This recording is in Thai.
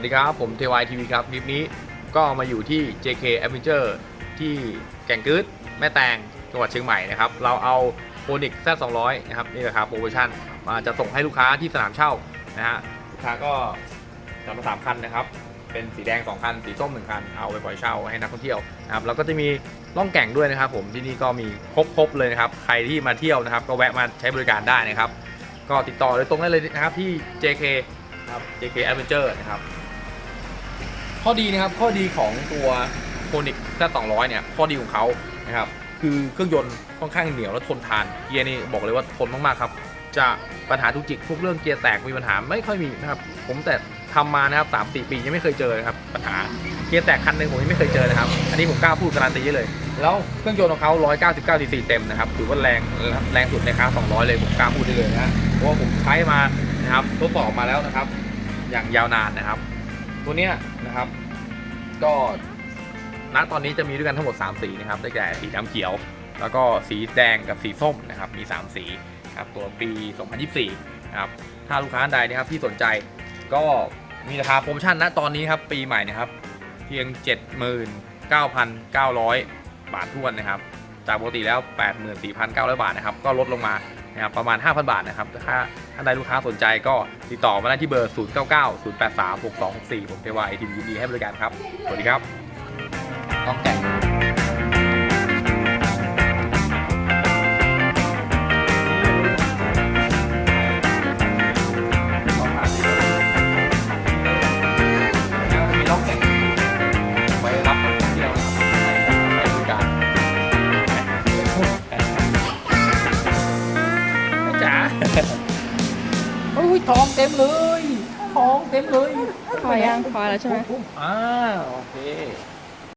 วัสดีครับ ผม TY TV ครับ คลิปนี้ก็มาอยู่ที่ JK Adventure ที่แก่งกืดแม่แตงจังหวัดเชียงใหม่นะครับ เราเอาโ o นิก Z200 นะครับ นี่แหละครับโปรโมชั่นมาจะส่งให้ลูกค้าที่สนามเช่านะฮะลูกค้าก็จัดมาสามคันนะครับ เป็นสีแดง 2 คัน สีส้ม 1 คัน เอาไปปล่อยเช่าให้นักท่องเที่ยวนะครับแล้วก็จะมีล่องแก่งด้วยนะครับผมที่นี่ก็มีครบๆเลยนะครับใครที่มาเที่ยวนะครับ ก็แวะมาใช้บริการได้นะครับ ก็ติดต่อโดยตรงได้เลยนะครับที่ JK ครับ JK Adventure นะครับ ข้อดีนะครับข้อดีของตัว c o n i c Z200 เนี่ย ข้อดีของเขานะครับ คือเครื่องยนต์ค่อนข้างเหนียวและทนทาน เกียร์นี่บอกเลยว่าทนมากๆครับ จะปัญหาทุกจิกพวกเรื่องเกียร์แตกมีปัญหาไม่ค่อยมีนะครับ ผมแต่ทำมานะครับสามสี่ปียังไม่เคยเจอนะครับปัญหาเกียร์แตกคันหนึ่งผมยังไม่เคยเจอนะครับ อันนี้ผมกล้าพูดการันตีเลย แล้วเครื่องยนต์ของเขา199 cc เต็มนะครับถือว่าแรงแรงสุดในคลาส200 เลยผมกล้าพูดได้เลยนะเพราะว่าผมใช้มานะครับทดสอบมาแล้วนะครับ อย่างยาวนานนะครับ ตัวเนี้ยนะครับ ก็ณตอนนี้จะมีด้วยกันทั้งหมด 3 สีนะครับ ได้แก่สีดำเขียว แล้วก็สีแดงกับสีส้มนะครับ มี 3 สีครับตัวปี 2024นะครับ ถ้าลูกค้าใดนะครับที่สนใจก็มีราคาโปรโมชั่นณตอนนี้ครับปีใหม่นะครับ เพียง 79,900 บาททวนนะครับ จากปกติแล้ว 84,900 บาทนะครับ ก็ลดลงมา นะครับประมาณ 5,000 บาทนะครับถ้าท่านใดลูกค้าสนใจก็ติดต่อมาได้ที่เบอร์ 099 083 6264 ผมเทวาไอทีมยินดีให้บริการครับ สวัสดีครับ ต้องแก่ง โอ้ยทองเต็มเลยทองเต็มเลยพอยังพอแล้วใช่ไหมอ่าโอเค